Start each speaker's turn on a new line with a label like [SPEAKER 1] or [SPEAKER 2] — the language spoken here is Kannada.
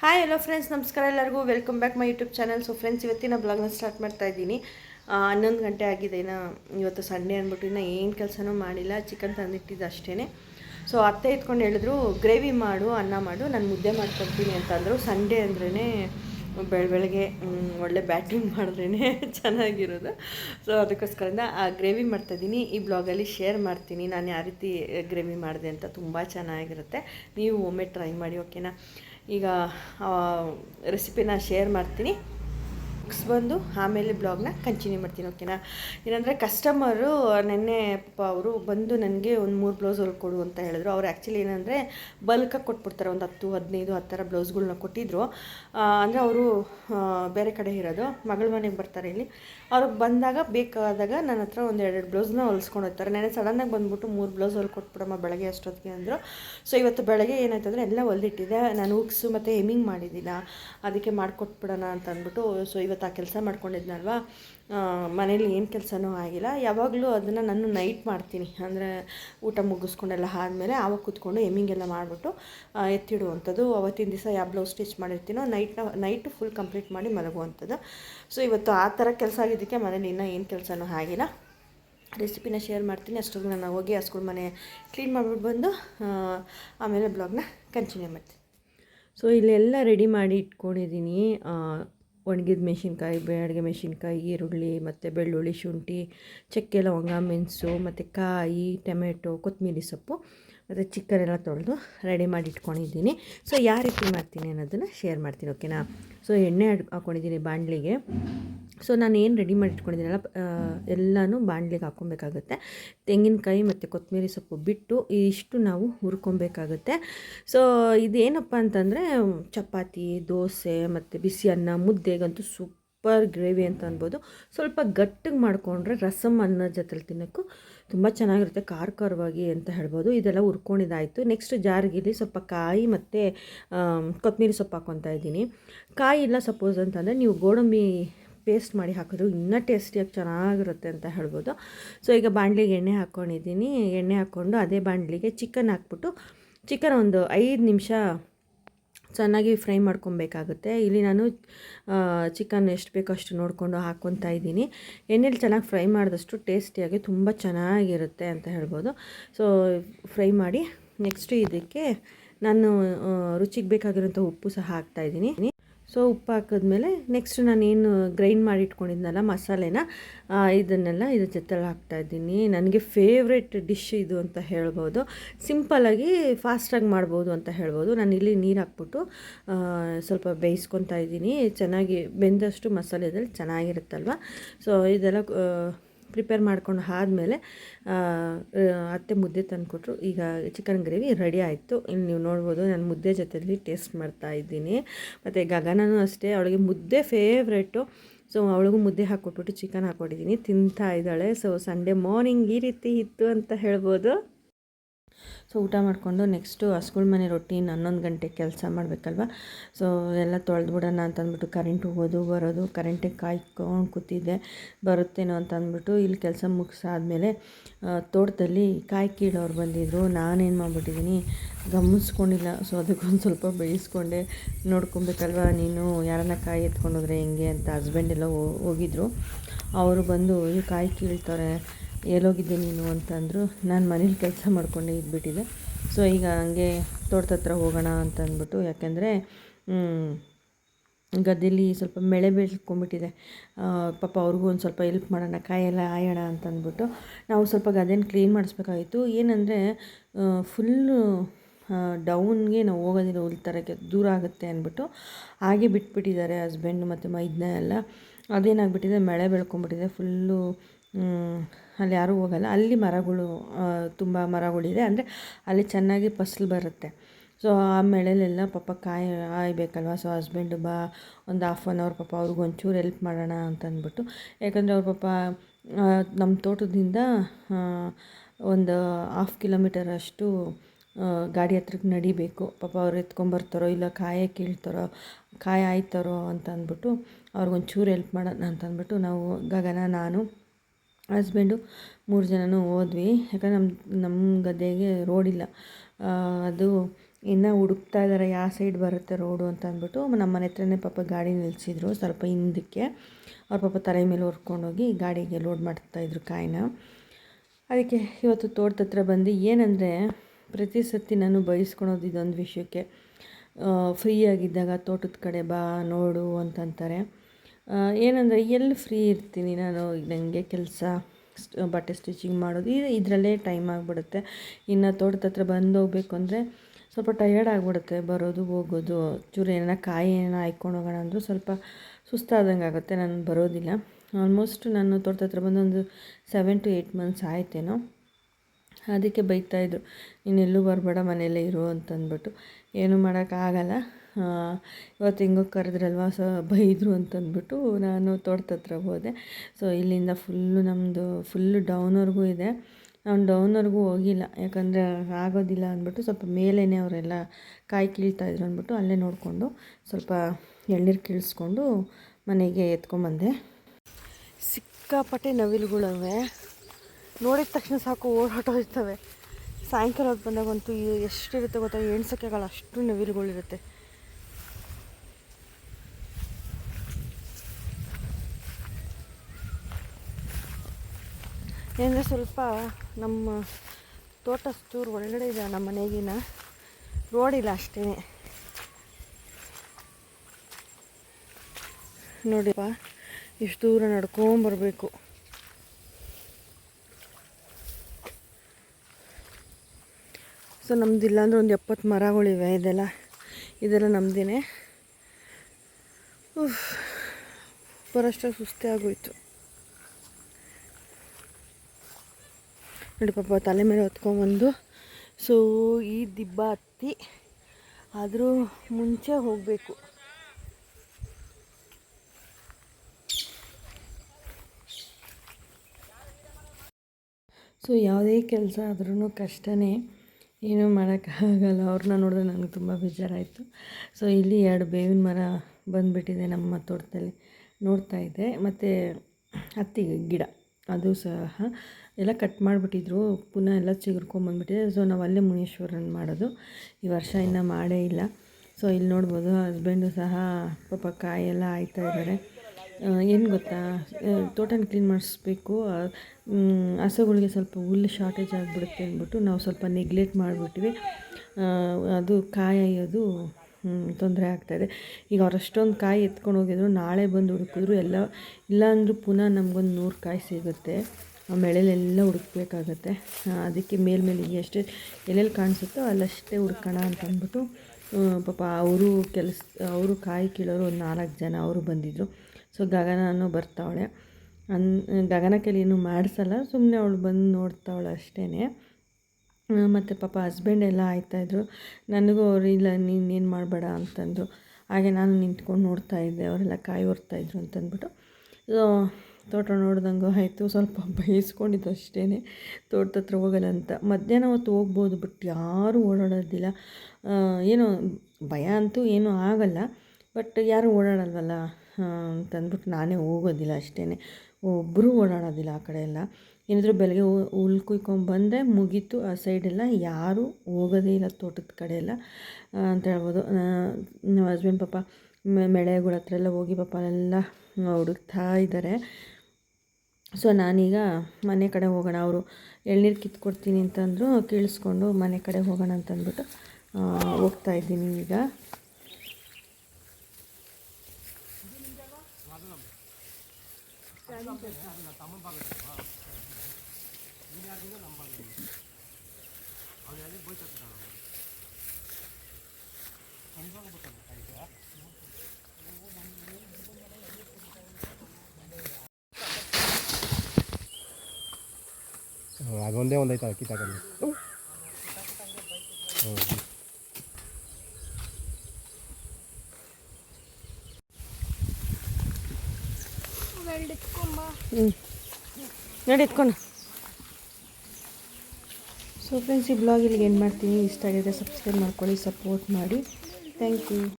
[SPEAKER 1] ಹಾಯ್ ಹಲೋ ಫ್ರೆಂಡ್ಸ್ ನಮಸ್ಕಾರ ಎಲ್ಲರಿಗೂ. Welcome back my YouTube channel so friends ಇವತ್ತಿನ ಬ್ಲಾಗ್ನ ಸ್ಟಾರ್ಟ್ ಮಾಡ್ತಾ ಇದ್ದೀನಿ. ಹನ್ನೊಂದು ಗಂಟೆ ಆಗಿದೆ. ಇನ್ನು ಇವತ್ತು ಸಂಡೇ ಅಂದ್ಬಿಟ್ಟು ಇನ್ನೂ ಏನು ಕೆಲಸನೂ ಮಾಡಿಲ್ಲ. ಚಿಕನ್ ತಂದಿಟ್ಟಿದ್ದು ಅಷ್ಟೇ ಸೊ ಅತ್ತೆ ಇಟ್ಕೊಂಡು ಹೇಳಿದ್ರು ಗ್ರೇವಿ ಮಾಡು, ಅನ್ನ ಮಾಡು. ನಾನು ಮುದ್ದೆ ಮಾಡ್ಕೊಡ್ತೀನಿ ಅಂತಂದರು ಸಂಡೇ ಅಂದ್ರೇ ಬೆಳ, ಬೆಳಗ್ಗೆ ಒಳ್ಳೆ ಬ್ಯಾಟಿಂಗ್ ಮಾಡಿದ್ರೇ ಚೆನ್ನಾಗಿರೋದು. ಸೊ ಅದಕ್ಕೋಸ್ಕರಿಂದ ಆ ಗ್ರೇವಿ ಮಾಡ್ತಾಯಿದ್ದೀನಿ ಈ ಬ್ಲಾಗಲ್ಲಿ ಶೇರ್ ಮಾಡ್ತೀನಿ. ನಾನು ಯಾವ ರೀತಿ ಗ್ರೇವಿ ಮಾಡಿದೆ ಅಂತ ತುಂಬ ಚೆನ್ನಾಗಿರುತ್ತೆ. ನೀವು ಒಮ್ಮೆ ಟ್ರೈ ಮಾಡಿ ಓಕೆನಾ ಈಗ ರೆಸಿಪಿನ ಶೇರ್ ಮಾಡ್ತೀನಿ. ಬುಕ್ಸ್ ಬಂದು ಆಮೇಲೆ ಬ್ಲಾಗ್ನ ಕಂಟಿನ್ಯೂ ಮಾಡ್ತೀನಿ ಓಕೆನಾ ಏನಂದರೆ ಕಸ್ಟಮರು ನೆನ್ನೆ ಪಾಪ ಅವರು ಬಂದು ನನಗೆ ಒಂದು ಮೂರು ಬ್ಲೌಸ್ ಹೊಲ್ಕೊಡು ಅಂತ ಹೇಳಿದ್ರು. ಅವ್ರು ಆ್ಯಕ್ಚುಲಿ ಏನಂದರೆ ಬಲ್ಕಾಗಿ ಕೊಟ್ಬಿಡ್ತಾರೆ, ಒಂದು ಹತ್ತು, ಹದಿನೈದು, ಆ ಥರ ಬ್ಲೌಸ್ಗಳನ್ನ ಕೊಟ್ಟಿದ್ರು. ಅಂದರೆ ಅವರು ಬೇರೆ ಕಡೆ ಇರೋದು. ಮಗಳ ಮನೆಗೆ ಬರ್ತಾರೆ ಇಲ್ಲಿ. ಅವ್ರಿಗೆ ಬಂದಾಗ ಬೇಕಾದಾಗ ನನ್ನ ಹತ್ರ ಒಂದು ಎರಡೆರಡು ಬ್ಲೌಸ್ನ ಹೊಲ್ಸ್ಕೊಂಡು ಹೋಗ್ತಾರೆ. ನೆನೆ ಸಡನ್ನಾಗಿ ಬಂದ್ಬಿಟ್ಟು ಮೂರು ಬ್ಲೌಸ್ ಹೊಲ್ಕೊಟ್ಬಿಡಮ್ಮ ಬೆಳಗ್ಗೆ ಅಷ್ಟೊತ್ತಿಗೆ ಅಂದರು. ಸೊ ಇವತ್ತು ಬೆಳಗ್ಗೆ ಏನಾಯ್ತು ಅಂದರೆ ಎಲ್ಲ ಹೊಲ್ದಿಟ್ಟಿದೆ. ನಾನು ಉಕ್ಸು ಮತ್ತು ಹೆಮ್ಮಿಂಗ್ ಮಾಡಿದ್ದಿಲ್ಲ ಅದಕ್ಕೆ ಮಾಡಿಕೊಟ್ಬಿಡೋಣ ಅಂತ ಅಂದ್ಬಿಟ್ಟು ಸೊ ಇವತ್ತು ಆ ಕೆಲಸ ಮಾಡ್ಕೊಂಡಿದ್ನಲ್ವಾ? ಮನೇಲಿ ಏನು ಕೆಲಸನೂ ಆಗಿಲ್ಲ. ಯಾವಾಗಲೂ ಅದನ್ನು ನಾನು ನೈಟ್ ಮಾಡ್ತೀನಿ. ಅಂದರೆ ಊಟ ಮುಗಿಸ್ಕೊಂಡೆಲ್ಲ ಆದಮೇಲೆ ಆವಾಗ ಕೂತ್ಕೊಂಡು ಎಮ್ಮಿಂಗೆಲ್ಲ ಮಾಡಿಬಿಟ್ಟು ಎತ್ತಿಡುವಂಥದ್ದು. ಅವತ್ತಿನ ದಿವಸ ಯಾವ ಬ್ಲೌಸ್ ಸ್ಟಿಚ್ ಮಾಡಿರ್ತೀನೋ ನೈಟ್ನ ನೈಟ್ ಫುಲ್ ಕಂಪ್ಲೀಟ್ ಮಾಡಿ ಮಲಗುವಂಥದ್ದು. ಸೊ ಇವತ್ತು ಆ ಥರ ಕೆಲಸ ಆಗಿದ್ದಕ್ಕೆ ಮನೇಲಿ ಇನ್ನೂ ಏನು ಕೆಲಸನೂ ಆಗಿಲ್ಲ. ರೆಸಿಪಿನ ಶೇರ್ ಮಾಡ್ತೀನಿ. ಅಷ್ಟೊಂದು ನಾನು ಹೋಗಿ ಹಸ್ಗಳ ಮನೆ ಕ್ಲೀನ್ ಮಾಡಿಬಿಟ್ಟು ಬಂದು ಆಮೇಲೆ ಬ್ಲಾಗ್ನ ಕಂಟಿನ್ಯೂ ಮಾಡ್ತೀನಿ. ಸೊ ಇಲ್ಲೆಲ್ಲ ರೆಡಿ ಮಾಡಿ ಇಟ್ಕೊಂಡಿದ್ದೀನಿ. ಒಣಗಿದ ಮೆಣಸಿನ್ಕಾಯಿ, ಬ್ಯಾಡಿಗೆ ಮೆಣಸಿನ್ಕಾಯಿ, ಈರುಳ್ಳಿ, ಮತ್ತು ಬೆಳ್ಳುಳ್ಳಿ, ಶುಂಠಿ, ಚಕ್ಕೆ, ಲವಂಗ, ಮೆಣಸು, ಮತ್ತು ಕಾಯಿ, ಟೊಮೆಟೊ ಕೊತ್ತಂಬರಿ ಸೊಪ್ಪು, ಮತ್ತು ಚಿಕನ್ ಎಲ್ಲ ತೊಳೆದು ರೆಡಿ ಮಾಡಿ ಇಟ್ಕೊಂಡಿದ್ದೀನಿ. ಸೊ ಯಾವ ರೀತಿ ಮಾಡ್ತೀನಿ ಅನ್ನೋದನ್ನು ಶೇರ್ ಮಾಡ್ತೀನಿ ಓಕೆನಾ ಸೊ ಎಣ್ಣೆ ಹಾಕ್ಕೊಂಡಿದ್ದೀನಿ ಬಾಣಲಿಗೆ. ಸೊ ನಾನು ಏನು ರೆಡಿ ಮಾಡಿ ಇಟ್ಕೊಂಡಿದ್ದೀನಲ್ಲ ಎಲ್ಲನೂ ಬಾಣಲಿಗೆ ಹಾಕ್ಕೊಬೇಕಾಗುತ್ತೆ. ತೆಂಗಿನಕಾಯಿ ಮತ್ತು ಕೊತ್ತಂಬರಿ ಸೊಪ್ಪು ಬಿಟ್ಟು ಇಷ್ಟು ನಾವು ಹುರ್ಕೊಬೇಕಾಗುತ್ತೆ. ಸೊ ಇದೇನಪ್ಪ ಅಂತಂದರೆ, ಚಪಾತಿ, ದೋಸೆ ಮತ್ತು ಬಿಸಿ ಅನ್ನ, ಮುದ್ದೆಗಂತೂ ಸೂಪರ್ ಗ್ರೇವಿ ಅಂತ ಅನ್ಬೋದು. ಸ್ವಲ್ಪ ಗಟ್ಟಿಗೆ ಮಾಡಿಕೊಂಡ್ರೆ ರಸಮ್ ಅನ್ನ ಜೊತೆಲಿ ತಿನ್ನೋಕ್ಕೂ ತುಂಬ ಚೆನ್ನಾಗಿರುತ್ತೆ ಖಾರ ಖಾರವಾಗಿ ಅಂತ ಹೇಳ್ಬೋದು. ಇದೆಲ್ಲ ಹುರ್ಕೊಂಡಿದ್ದಾಯಿತು. ನೆಕ್ಸ್ಟ್ ಜಾರ್ಗಿಲಿ ಸ್ವಲ್ಪ ಕಾಯಿ ಮತ್ತು ಕೊತ್ತಂಬರಿ ಸೊಪ್ಪು ಹಾಕ್ಕೊತಾ ಇದ್ದೀನಿ. ಕಾಯಿ ಇಲ್ಲ ಸಪೋಸ್ ಅಂತಂದರೆ, ನೀವು ಗೋಡಂಬಿ ಪೇಸ್ಟ್ ಮಾಡಿ ಹಾಕಿದ್ರು. ಇನ್ನೂ ಟೇಸ್ಟಿಯಾಗಿ ಚೆನ್ನಾಗಿರುತ್ತೆ ಅಂತ ಹೇಳ್ಬೋದು. ಸೊ ಈಗ ಬಾಣಲಿಗೆ ಎಣ್ಣೆ ಹಾಕ್ಕೊಂಡಿದ್ದೀನಿ ಎಣ್ಣೆ ಹಾಕ್ಕೊಂಡು ಅದೇ ಬಾಣಲಿಗೆ ಚಿಕನ್ ಹಾಕ್ಬಿಟ್ಟು ಚಿಕನ್ ಒಂದು ಐದು ನಿಮಿಷ ಚೆನ್ನಾಗಿ ಫ್ರೈ ಮಾಡ್ಕೊಬೇಕಾಗುತ್ತೆ. ಇಲ್ಲಿ ನಾನು ಚಿಕನ್ ಎಷ್ಟು ಬೇಕೋ ಅಷ್ಟು ನೋಡಿಕೊಂಡು ಹಾಕ್ಕೊತಾ ಇದ್ದೀನಿ. ಎಣ್ಣೆಲಿ ಚೆನ್ನಾಗಿ ಫ್ರೈ ಮಾಡಿದಷ್ಟು ಟೇಸ್ಟಿಯಾಗಿ ತುಂಬ ಚೆನ್ನಾಗಿರುತ್ತೆ ಅಂತ ಹೇಳ್ಬೋದು. ಸೊ ಫ್ರೈ ಮಾಡಿ ನೆಕ್ಸ್ಟು ಇದಕ್ಕೆ ನಾನು ರುಚಿಗೆ ಬೇಕಾಗಿರೋಂಥ ಉಪ್ಪು ಸಹ ಹಾಕ್ತಾಯಿದ್ದೀನಿ ಸೊ ಉಪ್ಪು ಹಾಕಿದ್ಮೇಲೆ ನೆಕ್ಸ್ಟ್ ನಾನೇನು ಗ್ರೈಂಡ್ ಮಾಡಿ ಇಟ್ಕೊಂಡಿದ್ನಲ್ಲ ಮಸಾಲೆನ ಇದನ್ನೆಲ್ಲ ಇದ್ರ ಜೊತೆಲಿ ಹಾಕ್ತಾಯಿದ್ದೀನಿ ನನಗೆ ಫೇವ್ರೆಟ್ ಡಿಶ್ ಇದು ಅಂತ ಹೇಳ್ಬೋದು. ಸಿಂಪಲಾಗಿ ಫಾಸ್ಟಾಗಿ ಮಾಡ್ಬೋದು ಅಂತ ಹೇಳ್ಬೋದು. ನಾನು ಇಲ್ಲಿ ನೀರು ಹಾಕ್ಬಿಟ್ಟು ಸ್ವಲ್ಪ ಬೇಯಿಸ್ಕೊತಾ ಇದ್ದೀನಿ. ಚೆನ್ನಾಗಿ ಬೆಂದಷ್ಟು ಮಸಾಲೆದಲ್ಲಿ ಚೆನ್ನಾಗಿರುತ್ತಲ್ವ? ಸೊ ಇದೆಲ್ಲ ಪ್ರಿಪೇರ್ ಮಾಡ್ಕೊಂಡು ಆದಮೇಲೆ ಅತ್ತೆ ಮುದ್ದೆ ತಂದುಕೊಟ್ರು ಈಗ ಚಿಕನ್ ಗ್ರೇವಿ ರೆಡಿ ಆಯಿತು. ಇನ್ನು ನೀವು ನೋಡ್ಬೋದು, ನಾನು ಮುದ್ದೆ ಜೊತೆಲಿ ಟೇಸ್ಟ್ ಮಾಡ್ತಾ ಇದ್ದೀನಿ. ಮತ್ತು ಗಗನನೂ ಅಷ್ಟೇ, ಅವಳಿಗೆ ಮುದ್ದೆ ಫೇವ್ರೇಟು ಸೊ ಅವಳಿಗೂ ಮುದ್ದೆ ಹಾಕ್ಕೊಟ್ಬಿಟ್ಟು ಚಿಕನ್ ಹಾಕ್ಕೊಟ್ಟಿದ್ದೀನಿ ತಿಂತಾ ಇದ್ದಾಳೆ. ಸೊ ಸಂಡೇ ಮಾರ್ನಿಂಗ್ ಈ ರೀತಿ ಇತ್ತು ಅಂತ ಹೇಳ್ಬೋದು. ಸೊ ಊಟ ಮಾಡಿಕೊಂಡು ನೆಕ್ಸ್ಟು ಹಸ್ಗಳ ಮನೆ ರೊಟೀನ್ ಹನ್ನೊಂದು ಗಂಟೆ ಕೆಲಸ ಮಾಡಬೇಕಲ್ವ? ಸೊ ಎಲ್ಲ ತೊಳೆದ್ಬಿಡೋಣ ಅಂತ ಅಂದ್ಬಿಟ್ಟು ಕರೆಂಟ್ ಹೋಗೋದು, ಬರೋದು ಕರೆಂಟಿಗೆ ಕಾಯ್ಕೊಂಡು ಕೂತಿದ್ದೆ. ಬರುತ್ತೇನೋ ಅಂತ ಅಂದ್ಬಿಟ್ಟು ಇಲ್ಲಿ ಕೆಲಸ ಮುಗಿಸಾದ್ಮೇಲೆ ತೋಟದಲ್ಲಿ ಕಾಯಿ ಕೀಳೋರು ಬಂದಿದ್ದರು ನಾನೇನು ಮಾಡ್ಬಿಟ್ಟಿದ್ದೀನಿ, ಗಮನಿಸ್ಕೊಂಡಿಲ್ಲ. ಸೊ ಅದಕ್ಕೊಂದು ಸ್ವಲ್ಪ ಬೇಯಿಸ್ಕೊಂಡೆ. ನೋಡ್ಕೊಬೇಕಲ್ವ ನೀನು? ಯಾರನ್ನ ಕಾಯಿ ಎತ್ಕೊಂಡೋದ್ರೆ ಹೆಂಗೆ ಅಂತ ಹಸ್ಬೆಂಡೆಲ್ಲ ಹೋಗಿದ್ರು. ಅವರು ಬಂದು ಈ ಕಾಯಿ ಕೀಳ್ತಾರೆ. ಎಲ್ಲೋಗಿದ್ದೆ ನೀನು ಅಂತಂದರು ನಾನು ಮನೇಲಿ ಕೆಲಸ ಮಾಡ್ಕೊಂಡೇ ಇದ್ಬಿಟ್ಟಿದ್ದೆ ಸೊ ಈಗ ಹಂಗೆ ತೋಟದ ಹತ್ರ ಹೋಗೋಣ ಅಂತ ಅಂದ್ಬಿಟ್ಟು ಯಾಕೆಂದರೆ ಗದ್ದೆಯಲ್ಲಿ ಸ್ವಲ್ಪ ಮಳೆ ಬೆಳ್ಕೊಂಬಿಟ್ಟಿದೆ ಆ, ಪಾಪ ಅವ್ರಿಗೂ ಒಂದು ಸ್ವಲ್ಪ ಹೆಲ್ಪ್ ಮಾಡೋಣ ಕಾಯೆಲ್ಲ ಆಯೋಣ ಅಂತ ಅಂದ್ಬಿಟ್ಟು ನಾವು ಸ್ವಲ್ಪ ಗದ್ದೆನ ಕ್ಲೀನ್ ಮಾಡಿಸ್ಬೇಕಾಗಿತ್ತು ಏನಂದರೆ ಫುಲ್ಲು ಡೌನ್ಗೆ ನಾವು ಹೋಗೋದಿಲ್ಲ ಹುಲ್ತರಕ್ಕೆ ದೂರ ಆಗುತ್ತೆ ಅಂದ್ಬಿಟ್ಟು ಹಾಗೆ ಬಿಟ್ಬಿಟ್ಟಿದ್ದಾರೆ ಹಸ್ಬೆಂಡು ಮತ್ತು ಮೈದನ ಎಲ್ಲ. ಅದೇನಾಗ್ಬಿಟ್ಟಿದೆ ಮಳೆ ಬೆಳ್ಕೊಂಬಿಟ್ಟಿದೆ ಫುಲ್ಲು ಅಲ್ಲಿ ಯಾರೂ ಹೋಗಲ್ಲ. ಅಲ್ಲಿ ಮರಗಳು ತುಂಬ ಮರಗಳಿದೆ. ಅಂದರೆ ಅಲ್ಲಿ ಚೆನ್ನಾಗಿ ಫಸಲು ಬರುತ್ತೆ. ಸೊ ಆ ಮಳೆಲೆಲ್ಲ ಪಾಪ ಕಾಯಿ ಆಯ್ಬೇಕಲ್ವ? ಸೊ ಹಸ್ಬೆಂಡು ಬಾ, ಒಂದು ಹಾಫ್ ಅನ್ ಅವರ್ ಪಾಪ ಅವ್ರಿಗೆ ಒಂಚೂರು ಹೆಲ್ಪ್ ಮಾಡೋಣ ಅಂತ ಅಂದ್ಬಿಟ್ಟು ಯಾಕಂದರೆ ಅವ್ರ ಪಾಪ ನಮ್ಮ ತೋಟದಿಂದ ಒಂದು ಹಾಫ್ ಕಿಲೋಮೀಟರ್ ಅಷ್ಟು ಗಾಡಿ ಹತ್ರಕ್ಕೆ ನಡಿಬೇಕು. ಪಾಪ ಅವ್ರು ಎತ್ಕೊಂಬರ್ತಾರೋ ಇಲ್ಲ ಕಾಯೇ ಕೀಳ್ತಾರೋ, ಕಾಯಿ ಆಯ್ತಾರೋ ಅಂತ ಅಂದ್ಬಿಟ್ಟು ಅವ್ರಿಗೊಂಚೂರು ಹೆಲ್ಪ್ ಮಾಡೋಣ ಅಂತ ಅಂದ್ಬಿಟ್ಟು ನಾವು ಗಗನ, ನಾನು ಹಸ್ಬೆಂಡು ಮೂರು ಜನನೂ ಹೋದ್ವಿ. ಯಾಕಂದ್ರೆ ನಮ್ಮ ನಮ್ಮ ಗದ್ದೆಗೆ ರೋಡಿಲ್ಲ ಅದು ಇನ್ನು ಹುಡುಕ್ತಾ ಇದ್ದಾರೆ ಯಾವ ಸೈಡ್ ಬರುತ್ತೆ ರೋಡು ಅಂತ ಅಂದ್ಬಿಟ್ಟು. ನಮ್ಮ ಮನೆ ಹತ್ರನೇ ಪಾಪ ಗಾಡಿ ನಿಲ್ಲಿಸಿದ್ರು ಸ್ವಲ್ಪ ಹಿಂದಕ್ಕೆ. ಅವ್ರ ಪಾಪ ತಲೆ ಮೇಲೆ ಹೊರ್ಕೊಂಡೋಗಿ ಗಾಡಿಗೆ ಲೋಡ್ ಮಾಡ್ತಾಯಿದ್ರು ಕಾಯಿನ. ಅದಕ್ಕೆ ಇವತ್ತು ತೋಟದ ಹತ್ರ ಬಂದು ಏನಂದರೆ, ಪ್ರತಿ ಸತಿ ನಾನು ಬಯಸ್ಕೊಳೋದು ಇದೊಂದು ವಿಷಯಕ್ಕೆ ಫ್ರೀ ಆಗಿದ್ದಾಗ ತೋಟದ ಕಡೆ ಬಾ, ನೋಡು ಅಂತಂತಾರೆ ಏನಂದರೆ ಎಲ್ಲಿ ಫ್ರೀ ಇರ್ತೀನಿ ನಾನು? ನನಗೆ ಕೆಲಸ ಬಟ್ಟೆ ಸ್ಟಿಚಿಂಗ್ ಮಾಡೋದು, ಇದು ಇದರಲ್ಲೇ ಟೈಮ್ ಆಗಿಬಿಡುತ್ತೆ. ಇನ್ನು ತೋಟದ ಹತ್ರ ಬಂದು ಹೋಗಬೇಕು ಅಂದರೆ ಸ್ವಲ್ಪ ಟಯರ್ಡ್ ಆಗಿಬಿಡುತ್ತೆ. ಬರೋದು, ಹೋಗೋದು, ಚೂರು ಏನಾರ ಕಾಯಿ ಏನಾರ ಹಾಯ್ಕೊಂಡು ಹೋಗೋಣ ಅಂದರೂ ಸ್ವಲ್ಪ ಸುಸ್ತಾದಂಗೆ ಆಗುತ್ತೆ. ನಾನು ಬರೋದಿಲ್ಲ. ಆಲ್ಮೋಸ್ಟ್ ನಾನು ತೋಟದ ಹತ್ರ ಬಂದು ಒಂದು ಸೆವೆನ್ ಟು ಏಯ್ಟ್ ಮಂತ್ಸ್ ಆಯ್ತೇನೋ. ಅದಕ್ಕೆ ಬೈತಾಯಿದ್ರು ಎಲ್ಲೂ ಬರಬೇಡ, ಮನೆಯಲ್ಲೇ ಇರು ಅಂತಂದ್ಬಿಟ್ಟು. ಏನೂ ಮಾಡೋಕ್ಕಾಗಲ್ಲ ಇವತ್ತು ಹೆಂಗೋ ಕರೆದ್ರಲ್ವ, ಸೊ ಬೈದರು ಅಂತಂದ್ಬಿಟ್ಟು ನಾನು ತೋಟದ ಹತ್ರ ಹೋದೆ. ಸೊ ಇಲ್ಲಿಂದ ಫುಲ್ಲು ನಮ್ಮದು ಫುಲ್ಲು ಡೌನ್ವರೆಗೂ ಇದೆ. ನಾನು ಡೌನ್ವರೆಗೂ ಹೋಗಿಲ್ಲ, ಯಾಕಂದರೆ ಆಗೋದಿಲ್ಲ ಅಂದ್ಬಿಟ್ಟು ಸ್ವಲ್ಪ ಮೇಲೇ ಅವರೆಲ್ಲ ಕಾಯಿ ಕೀಳ್ತಾಯಿದ್ರು ಅಂದ್ಬಿಟ್ಟು ಅಲ್ಲೇ ನೋಡಿಕೊಂಡು ಸ್ವಲ್ಪ ಎಳ್ನೀರು ಕೀಳಿಸ್ಕೊಂಡು ಮನೆಗೆ ಎತ್ಕೊಂಬಂದೆ. ಸಿಕ್ಕಾಪಟ್ಟೆ ನವಿಲುಗಳವೆ. ನೋಡಿದ ತಕ್ಷಣ ಸಾಕು ಓಡಾಟೋಗ್ತವೆ ಸಾಯಂಕಾಲ ಹೊತ್ತು ಬಂದಾಗಂತೂ ಎಷ್ಟಿರುತ್ತೆ ಗೊತ್ತಾ ಎಣ್ಸಕ್ಕೆಗಳು ಅಷ್ಟು ನವಿಲುಗಳಿರುತ್ತೆ. ಏನಂದರೆ ಸ್ವಲ್ಪ ನಮ್ಮ ತೋಟ ಚೂರು ಒಳಗಡೆ ಇದೆ ನಮ್ಮ ಮನೆಗಿನ. ರೋಡಿಲ್ಲ ಅಷ್ಟೇ. ನೋಡಿಪ್ಪ, ಇಷ್ಟು ದೂರ ನಡ್ಕೊಂಬರ್ಬೇಕು. ಸೊ, ನಮ್ದು ಇಲ್ಲಾಂದ್ರೆ ಒಂದು ಎಪ್ಪತ್ತು ಮರಗಳಿವೆ ಇದೆಲ್ಲ. ಇದೆಲ್ಲ ನಮ್ಮದೇ ಬರೋಷ್ಟು ಸುಸ್ತಿ ಆಗೋಯ್ತು ನೋಡಿ ಪಾಪ ತಲೆ ಮೇಲೆ ಹೊತ್ಕೊಂಡ್ಬಂದು. ಸೊ ಈ ದಿಬ್ಬ ಹತ್ತಿ ಆದರೂ ಮುಂಚೆ ಹೋಗಬೇಕು. ಸೊ ಯಾವುದೇ ಕೆಲಸ ಆದ್ರೂ ಕಷ್ಟನೇ. ಏನೂ ಮಾಡೋಕ್ಕಾಗಲ್ಲ. ಅವ್ರನ್ನ ನೋಡಿದ್ರೆ ನನಗೆ ತುಂಬ ಬೇಜಾರಾಯಿತು. ಸೊ ಇಲ್ಲಿ ಎರಡು ಬೇವಿನ ಮರ ಬಂದುಬಿಟ್ಟಿದೆ ನಮ್ಮ ತೋಟದಲ್ಲಿ. ನೋಡ್ತಾ ಇದ್ದೆ. ಮತ್ತು ಹತ್ತಿ ಗಿಡ. ಅದು ಸಹ. ಎಲ್ಲ ಕಟ್ ಮಾಡಿಬಿಟ್ಟಿದ್ರು. ಪುನಃ ಎಲ್ಲ ಚಿಗುರ್ಕೊಂಬಂದ್ಬಿಟ್ಟಿದೆ ಸೊ ನಾವು ಅಲ್ಲೇ ಮುನೀಶ್ವರನ್ ಮಾಡೋದು. ಈ ವರ್ಷ ಇನ್ನೂ ಮಾಡೇ ಇಲ್ಲ. ಸೊ ಇಲ್ಲಿ ನೋಡ್ಬೋದು ಹಸ್ಬೆಂಡು ಸಹ ಪಾಪ ಕಾಯೆಲ್ಲ ಆಯ್ತಾ ಇದ್ದಾರೆ ಏನು ಗೊತ್ತಾ? ತೋಟನ ಕ್ಲೀನ್ ಮಾಡಿಸ್ಬೇಕು. ಹಸುಗಳಿಗೆ ಸ್ವಲ್ಪ ಹುಲ್ಲು ಶಾರ್ಟೇಜ್ ಆಗಿಬಿಡುತ್ತೆ ಅಂದ್ಬಿಟ್ಟು ನಾವು ಸ್ವಲ್ಪ ನೆಗ್ಲೆಕ್ಟ್ ಮಾಡಿಬಿಟ್ವಿ. ಅದು ಕಾಯೋದು ತೊಂದರೆ ಆಗ್ತಾಯಿದೆ ಈಗ ಅವ್ರು ಅಷ್ಟೊಂದು ಕಾಯಿ ಎತ್ಕೊಂಡು ಹೋಗಿದ್ರು, ನಾಳೆ ಬಂದು ಹುಡುಕಿದ್ರು, ಎಲ್ಲ ಇಲ್ಲಾಂದರೂ ಪುನಃ ನಮಗೊಂದು ನೂರು ಕಾಯಿ ಸಿಗುತ್ತೆ. ಆ ಮೆಳೆಲೆಲ್ಲ ಹುಡುಕ್ಬೇಕಾಗತ್ತೆ. ಅದಕ್ಕೆ ಮೇಲ್ಮೇಲೆ ಎಷ್ಟೇ ಎಲ್ಲೆಲ್ಲಿ ಕಾಣಿಸುತ್ತೋ ಅಲ್ಲಷ್ಟೇ ಹುಡ್ಕೋಣ ಅಂತ ಅಂದ್ಬಿಟ್ಟು ಪಾಪ ಅವರು ಕೆಲಸ, ಅವರು ಕಾಯಿ ಕೀಳೋರು ಒಂದು ನಾಲ್ಕು ಜನ ಅವರು ಬಂದಿದ್ದರು ಸೊ, ಗಗನನೂ ಬರ್ತಾವಳೆ. ಅನ್, ಗಗನ ಕೆಲ ಏನೂ ಮಾಡಿಸಲ್ಲ ಸುಮ್ಮನೆ ಅವಳು ಬಂದು ನೋಡ್ತಾವಳೆ ಅಷ್ಟೇ ಮತ್ತು ಪಾಪ ಹಸ್ಬೆಂಡ್ ಎಲ್ಲ ಆಯ್ತಾಯಿದ್ರು ನನಗೂ ಅವರು, ಇಲ್ಲ ನೀನೇನು ಮಾಡಬೇಡ ಅಂತಂದರು. ಹಾಗೆ ನಾನು ನಿಂತ್ಕೊಂಡು ನೋಡ್ತಾ ಇದ್ದೆ, ಅವರೆಲ್ಲ ಕಾಯಿ ಹೊರ್ತಾಯಿದ್ರು ಅಂತಂದ್ಬಿಟ್ಟು. ತೋಟ ನೋಡ್ದಂಗೂ ಆಯಿತು. ಸ್ವಲ್ಪ ಬಯಸ್ಕೊಂಡಿದ್ದು ಅಷ್ಟೇ ತೋಟದ ಹತ್ರ ಹೋಗಲ್ಲ ಅಂತ. ಮಧ್ಯಾಹ್ನ ಹೊತ್ತು ಹೋಗ್ಬೋದು, ಬಟ್ ಯಾರೂ ಓಡಾಡೋದಿಲ್ಲ. ಏನೋ ಭಯ ಅಂತೂ ಏನೂ ಆಗಲ್ಲ. ಬಟ್ ಯಾರೂ ಓಡಾಡಲ್ವಲ್ಲ? ಅಂತಂದ್ಬಿಟ್ಟು ನಾನೇ ಹೋಗೋದಿಲ್ಲ ಅಷ್ಟೇ ಒಬ್ಬರೂ ಓಡಾಡೋದಿಲ್ಲ ಆ ಕಡೆ ಎಲ್ಲ. ಏನಿದ್ರು ಬೆಳಗ್ಗೆ ಹುಲ್ ಕುಯ್ಕೊಂಬಂದರೆ ಮುಗೀತು ಆ ಸೈಡೆಲ್ಲ ಯಾರೂ ಹೋಗೋದೇ ಇಲ್ಲ ತೋಟದ ಕಡೆ ಎಲ್ಲ. ಅಂತ ಹೇಳ್ಬೋದು. ನಮ್ಮ ಹಸ್ಬೆಂಡ್ ಪಾಪ ಮೆಳೆಗಳ ಹತ್ರ ಎಲ್ಲ ಹೋಗಿ ಪಾಪ ಎಲ್ಲ ಹುಡುಕ್ತಾ ಇದ್ದಾರೆ ಸೊ ನಾನೀಗ ಮನೆ ಕಡೆ ಹೋಗೋಣ. ಅವರು ಎಳ್ನೀರು ಕಿತ್ಕೊಡ್ತೀನಿ ಅಂತಂದರು ಕೇಳಿಸ್ಕೊಂಡು ಮನೆ ಕಡೆ ಹೋಗೋಣ ಅಂತಂದ್ಬಿಟ್ಟು ಹೋಗ್ತಾ ಇದ್ದೀನಿ ಈಗ.
[SPEAKER 2] 아, 뭔데
[SPEAKER 1] 온다 했다 기다렸네. ಹ್ಞೂ ಸೊ ಫ್ರೆಂಡ್ಸ್ ಈ ಬ್ಲಾಗ್ ಇಲ್ಲಿಗೆ ಏನು ಮಾಡ್ತೀನಿ? ಇಷ್ಟ ಆಗಿದೆ ಸಬ್ಸ್ಕ್ರೈಬ್ ಮಾಡ್ಕೊಳ್ಳಿ ಸಪೋರ್ಟ್ ಮಾಡಿ. Thank you